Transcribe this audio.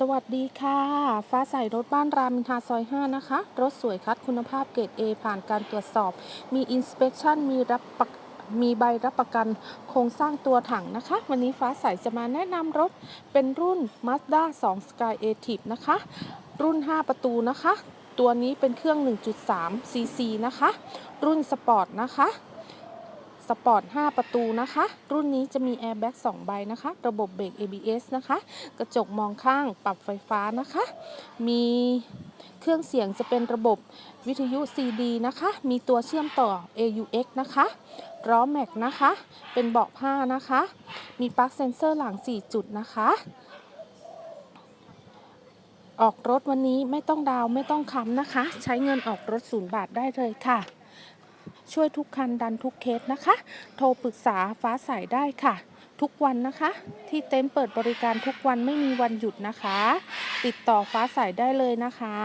สวัสดีค่ะ ฟ้าใสรถบ้านรามอินทาซอย 5 นะคะ รถสวยคัดคุณภาพเกรด A ผ่านการตรวจสอบ มีอินสเป t ชันมีรับประมีใบรับประกันโครงสร้างตัวถังนะคะ วันนี้ฟ้าใสจะมาแนะนำรถเป็นรุ่น Mazda 2 Sky a t i v นะคะ รุ่น 5 ประตูนะคะ ตัวนี้เป็นเครื่อง 1.3 cc นะคะ รุ่นสปอร์ตนะคะ สปอร์ต 5 ประตูนะคะ รุ่นนี้จะมีแอร์แบ็ก2ใบนะคะ ระบบเบรก ABS นะคะ กระจกมองข้างปรับไฟฟ้านะคะ มีเครื่องเสียงจะเป็นระบบวิทยุ CD นะคะ มีตัวเชื่อมต่อ AUX นะคะล้อแม็กนะคะ เป็นเบาะผ้านะคะ มีปลั๊กเซนเซอร์หลัง 4 จุดนะคะ ออกรถวันนี้ไม่ต้องดาวไม่ต้องค้ำนะคะ ใช้เงินออกรถศูนย์บาทได้เลยค่ะ ช่วยทุกคันดันทุกเคสนะคะ โทรปรึกษาฟ้าใสได้ค่ะ ทุกวันนะคะ ที่เต็นท์เปิดบริการทุกวันไม่มีวันหยุดนะคะ ติดต่อฟ้าใสได้เลยนะคะ